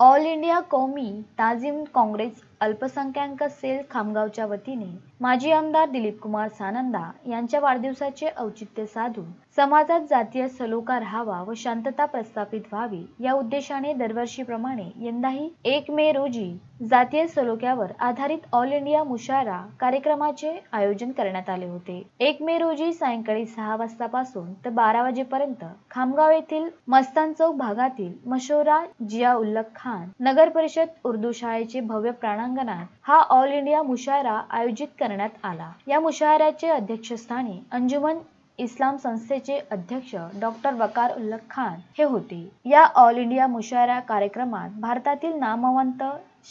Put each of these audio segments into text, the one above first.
All India कौमी ताजिम काँग्रेस अल्पसंख्याक sale खामगावच्या वतीने माजी आमदार दिलीप कुमार सानंदा यांच्या वाढदिवसाचे औचित्य साधून समाजात जातीय सलोखा राहावा व शांतता प्रस्थापित व्हावी या उद्देशाने दरवर्षीप्रमाणे यंदाही एक मे रोजी जातीय सलोख्यावर आधारित ऑल इंडिया मुशायरा कार्यक्रमाचे आयोजन करण्यात आले होते. एक मे रोजी सायंकाळी सहा वाजतापासून ते बारा वाजेपर्यंत खामगाव येथील मस्तान चौक भागातील मशोरा जिया उल्लख खान नगर परिषद उर्दू शाळेचे भव्य क्रीडांगणात हा ऑल इंडिया मुशायरा आयोजित करण्यात आला. या मुशायऱ्याचे अध्यक्षस्थानी अंजुमन इस्लाम संस्थेचे अध्यक्ष डॉक्टर वकार उल्लख खान हे होते. या ऑल इंडिया मुशायरा कार्यक्रमात भारतातील नामवंत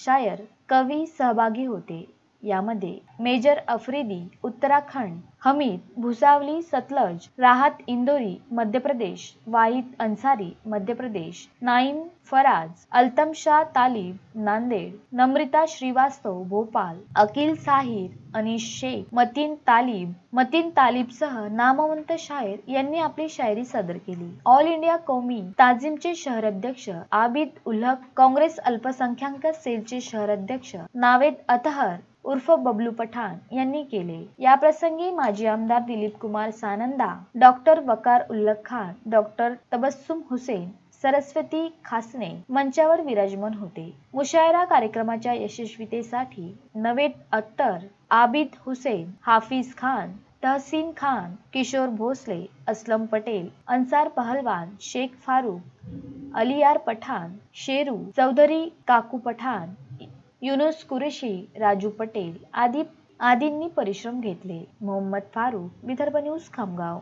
शायर कवी सहभागी होते. यामध्ये मेजर अफरीदी उत्तराखंड हमीद भुसावली सतलज राहत इंदोरी मध्य प्रदेश वाहिद अन्सारी मध्य प्रदेश नाईम फराज अल्तम शाह तालिब नांदेड नम्रिता श्रीवास्तव भोपाल अकिल साहिर अनिश शेख मतीन तालिब मतीन तालिबसह नामवंत शायर यांनी आपली शायरी सादर केली. ऑल इंडिया कौमी ताजिमचे शहराध्यक्ष आबिद उल्हक काँग्रेस अल्पसंख्याक सेलचे शहराध्यक्ष नावेद अतहर उर्फ बबलू पठाण यांनी केले. या प्रसंगी माजी आमदार दिलीप कुमार सानंदा डॉक्टर वकार उल्लख खान डॉक्टर तबस्सुम हुसेन सरस्वती खासने मंचावर विराजमान होते. मुशायरा कार्यक्रमाच्या यशस्वीतेसाठी नवेद अख्तर आबिद हुसेन हाफिज खान तहसीन खान किशोर भोसले असलम पटेल अन्सार पहलवान शेख फारूक अलियार पठाण शेरू चौधरी काकू पठाण युनुस कुरेशी राजू पटेल आदी आदींनी परिश्रम घेतले. मोहम्मद फारूक विदर्भ न्यूज खामगाव.